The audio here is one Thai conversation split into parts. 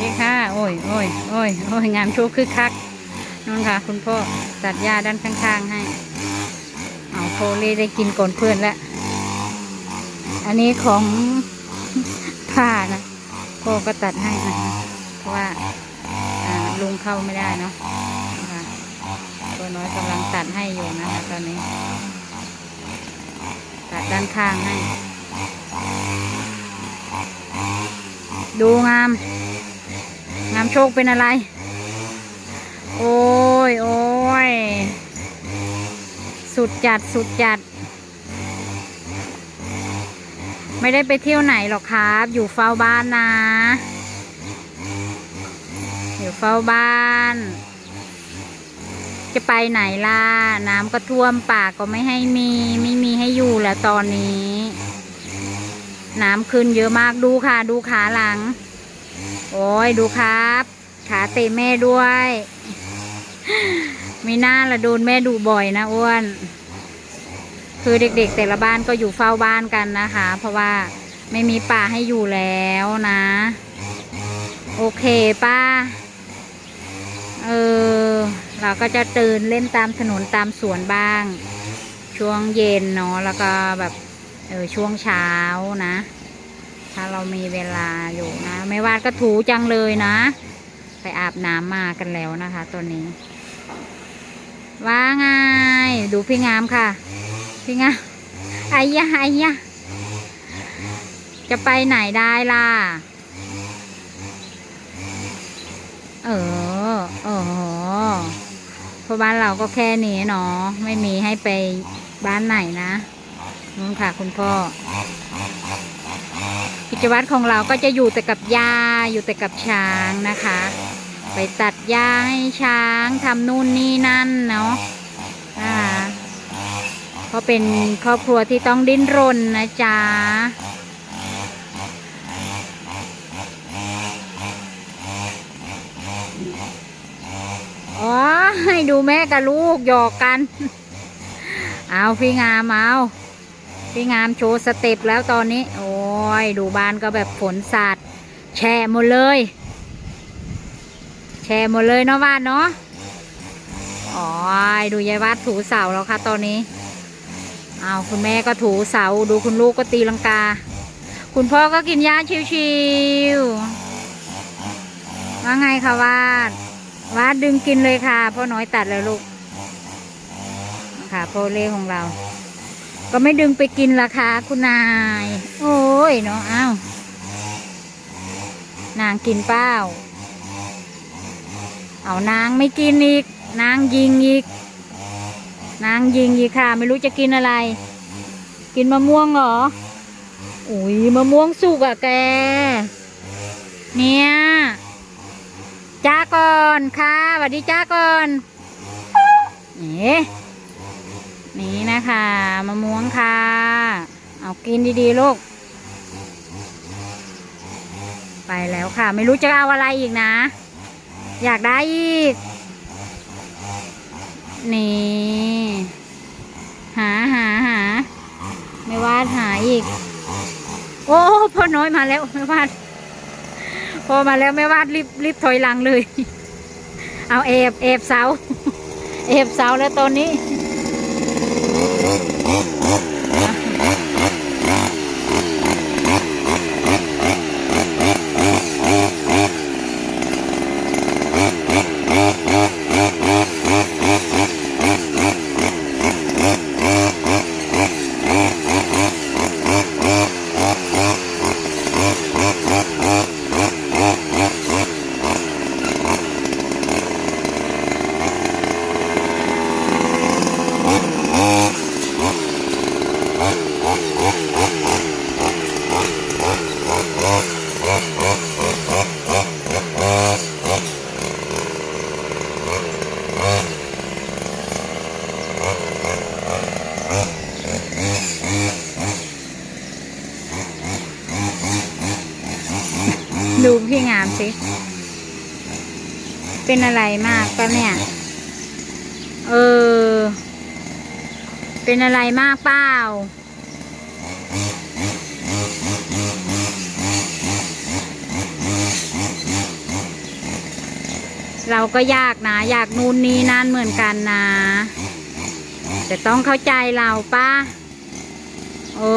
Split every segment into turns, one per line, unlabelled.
ดีค่ะ โอ้ยโอ้ยโอ้ยโอ้ยงามชว์คึกคักนั่นค่ะ คุณพ่อตัดหญ้าด้านข้างๆให้ เอาโพเล่ได้กินก่อนเพื่อนแล้ว อันนี้ของผ้านะพ่อก็ตัดให้นะคะเพราะว่าลุงเข้าไม่ได้เนาะตัวน้อยกำลังตัดให้อยู่นะคะตอนนี้ ตัดด้านข้างให้ ดูงาม งามโชคเป็นอะไร โอ้ยโอ้ย สุดจัดสุดจัด ไม่ได้ไปเที่ยวไหนหรอกครับ อยู่เฝ้าบ้านนะ อยู่เฝ้าบ้านจะไปไหนล่ะ น้ำก็ท่วมปากก็ไม่ให้มี ไม่มีให้อยู่แล้วตอนนี้ น้ำขึ้นเยอะมากดูค่ะ ดูขาหลัง โอ้ยดูครับ ขาเตะแม่ด้วยไมีหน้าละโดนแม่ดูบ่อยนะอ้วน คือเด็กๆ แต่ละบ้านก็อยู่เฝ้าบ้านกันนะคะ เพราะว่าไม่มีป่าให้อยู่แล้วนะ โอเคป้า เออ เราก็จะตื่นเล่นตามถนนตามสวนบ้าง ช่วงเย็นเนาะแล้วก็แบบ เออช่วงเช้านะ เรามีเวลาอยู่นะ ไม่วาดก็ถูจังเลยนะ ไปอาบน้ำมากันแล้วนะคะ ตัวนี้ ว่าไงดูพี่งามค่ะ พี่งามไอ้ยะไอ้ยะจะไปไหนได้ล่ะ เออเออเพราะบ้านเราก็แค่นี้เนาะไม่มีให้ไปบ้านไหนนะนู่นค่ะคุณพ่อ กิจวัตรของเราก็จะอยู่แต่กับหญ้าอยู่แต่กับช้างนะคะ ไปตัดหญ้าให้ช้างทำนู่นนี่นั่นเนาะนะคะเพราะเป็นครอบครัวที่ต้องดิ้นรนนะจ๊ะอ๋อให้ดูแม่กับลูกหยอกกัน เอาพี่งามเอาพี่งามโชว์สเต็ปแล้วตอนนี้ โอ้ ย ดูบ้านก็แบบฝนสาดแช่หมดเลย แช่หมดเลยเนาะบ้านเนาะอ๋อดูยายวาดถูเสาแล้วค่ะตอนนี้เอาคุณแม่ก็ถูเสาดูคุณลูกก็ตีลังกา คุณพ่อก็กินยาชิวๆว่าไงคะวาดวาดดึงกินเลยค่ะพ่อน้อยตัดเลยลูกค่ะโพเล่ของเรา ก็ไม่ดึงไปกินราคาคุณนาย โอ้ยเนาะอ้าวนางกินเป้าเอานางไม่กินอีก นางยิงอีก นางยิงอีกค่ะ ไม่รู้จะกินอะไร กินมะม่วงเหรออุ้ยมะม่วงสุกอะแก เนี่ยจ้าก่อนค่ะสวัสดีจ้าก่อนเอ๋นี่นะคะ มะม่วงค่ะ เอากินดีๆลูก ไปแล้วค่ะ ไม่รู้จะเอาอะไรอีกนะ อยากได้อีก นี่ หาหาหาไม่วาดหาอีก โอ้พ่อน้อยมาแล้วไม่วาดพอมาแล้วไม่วาดรีบรีบถอยหลังเลย เอาเอบเอบเสาเอบเสาแล้วตอนนี้ ดูพี่งามสิ เป็นอะไรมากปะเนี่ย เออ เป็นอะไรมากเปล่า เราก็ยากนะ อยากนู่นนี่นั่นเหมือนกันนะ แต่ต้องเข้าใจเราป้าโอ้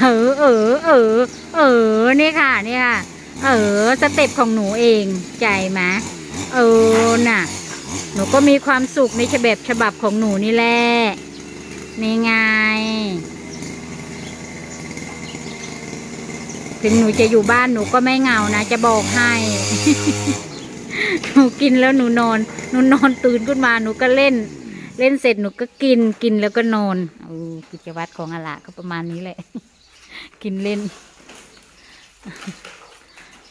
เออเออเออเออนี่ค่ะนี่ค่ะ เออสเต็ปของหนูเองใจไหมเออน่ะ หนูก็มีความสุขในฉบับฉบับของหนูนี่แหละนี่ไง ถึงหนูจะอยู่บ้านหนูก็ไม่เหงานะ จะบอกให้ หนูกินแล้วหนูนอน หนูนอนตื่นขึ้นมาหนูก็เล่น เล่นเสร็จหนูก็กินกินแล้วก็นอนเออกิจวัตรของอาละก็ประมาณนี้แหละ กินเล่น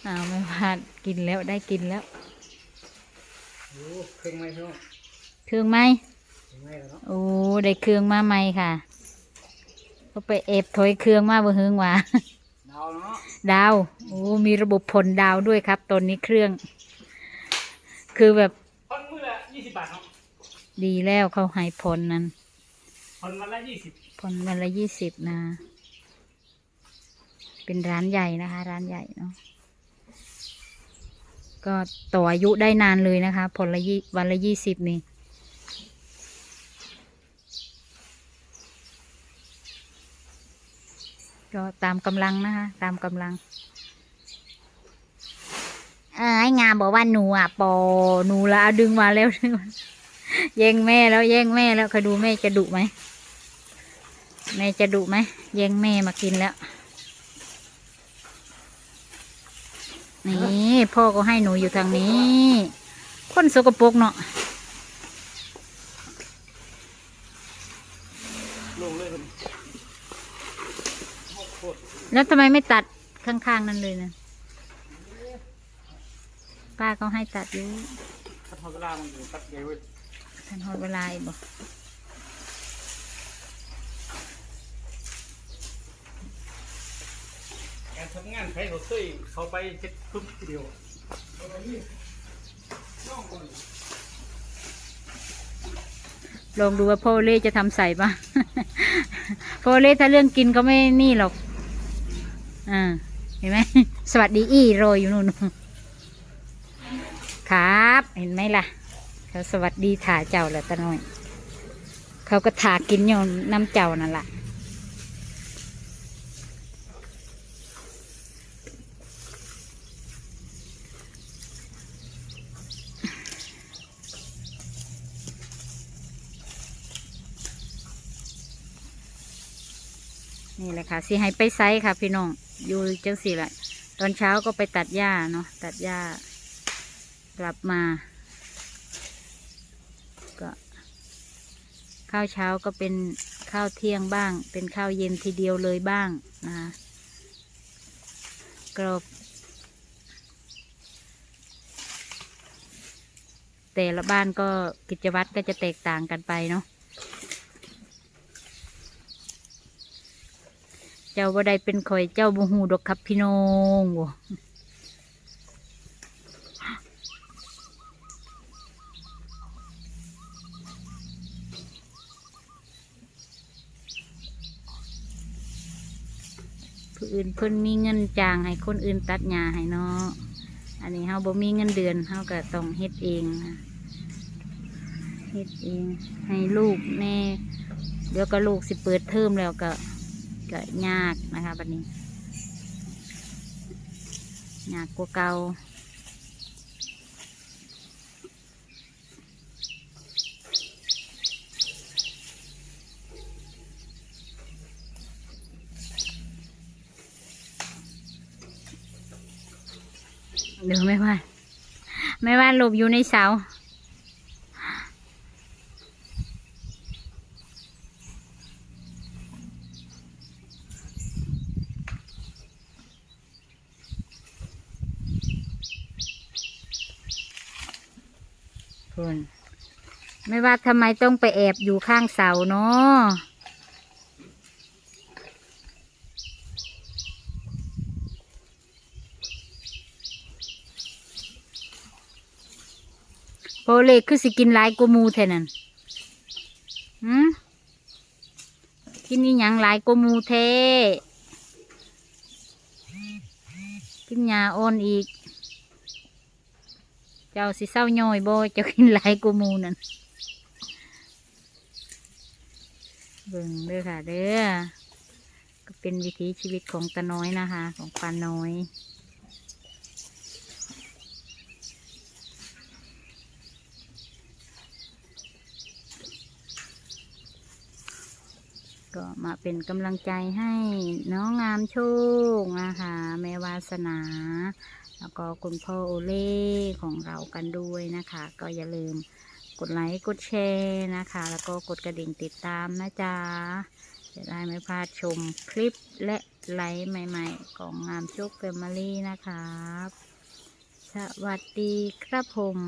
อ้าวไม่พลาดกินแล้วได้กินแล้ว
โอ้เครื่องไม้พี่น้อง
เครื่องไหม
เครื่องไม้แล้วเนาะ
โอ้ได้เครื่องมาใหม่ค่ะก็ไปเอฟถอยเครื่องมาบ่ฮึงว่า
ดาวเนาะ
ดาวโอ้มีระบบผลดาวด้วยครับตอนนี้เครื่อง คือแบบ
ผ่อนมือละยี่สิบบาทเนาะ
ดีแล้วเขาให้ผลนั้น
ผ่อนวันละยี่สิบ
ผลวันละยี่สิบนะ เป็นร้านใหญ่นะคะ ร้านใหญ่เนาะก็ต่ออายุได้นานเลยนะคะ ผลละยี่วันละยี่สิบนี่ ก็ตามกำลังนะคะ ตามกำลัง เออไอ้งามบอกว่าหนูอะปอหนูละดึงมาแล้วดึงมาแย่งแม่แล้วแย่งแม่แล้วเคยดูแม่จะดุไหมแม่จะดุไหมแย่งแม่มากินแล้ว นี่ พ่อก็ให้หนูอยู่ทางนี้ คนสกปรกเนาะ
ลงเลยคนโคตร
แล้วทำไมไม่ตัดข้างๆ นั่นเลยนะป้าก็ให้ตัดอยู่
คัดทอดเวลามันอยู่คัดเดียวเว้ย
ทันหอดเวลาอีกบ่
การทำงานใครเขาเคยเขาไปเช็ดปุ๊บทีเดียวเอาไปนี่น้องคน
ลองดูว่าพ่อเล่จะทำใส่ปะพ่อเล่ถ้าเรื่องกินก็ไม่นี่หรอก อ่าเห็นไหมสวัสดีอีโรยอยู่นู่นครับ เห็นไหมล่ะ เขาสวัสดีถาเจ้าแหละตาน่อย เขาก็ถากินอยู่น้ำเจ้านั่นแหละนี่แหละค่ะสิให้ไปไซค่ะพี่น้อง อยู่จังสี่แหละตอนเช้าก็ไปตัดหญ้าเนาะตัดหญ้ากลับมา ก็ ข้าวเช้าก็เป็นข้าวเที่ยงบ้าง เป็นข้าวเย็นทีเดียวเลยบ้างนะคะก็แต่ละบ้านก็กิจวัตรก็จะแตกต่างกันไปเนาะ เจ้าบ่ได้เป็นข่อยเจ้าบ่ฮู้ดอกครับพี่น้องบ่ผู้อื่นเพิ่นมีเงินจ้างให้คนอื่นตัดหญ้าให้เนาะอันนี้เฮาบ่มีเงินเดือนเฮาก็ต้องเฮ็ดเองนะเฮ็ดเองให้ลูกแน่เดี๋ยวก็ลูกสิเปิดเทอมแล้วก็ ก็ยากนะคะบัดนี้ยากกว่าเก่าเดี๋ยวไม่ว่า ไม่ว่าหลบอยู่ในเสา คุณไม่ว่าทำไมต้องไปแอบอยู่ข้างเสาเนาะโพเลคือสิกินหลายกูมูแท่นั่นหืมกินนี่ยังหลายกูมูเทกินยาอ่อนอีก เจ้าสิเศร้าย่อยบ่เจ้ากินหลายกูมูนั่นเบิ่งเด้อค่ะ เด้อก็เป็นวิถีชีวิตของตาน้อยนะคะ ของปานน้อยก็มาเป็นกำลังใจให้น้องงามโชคนะคะแม่วาสนา แล้วก็คุณพ่อโอเล่ของเรากันด้วยนะคะ ก็อย่าลืมกดไลค์กดแชร์นะคะ แล้วก็กดกระดิ่งติดตามนะจ๊ะจะได้ไม่พลาดชมคลิปและไลค์ใหม่ๆ ของงามโชคเฟมิลี่นะครับ สวัสดีครับผม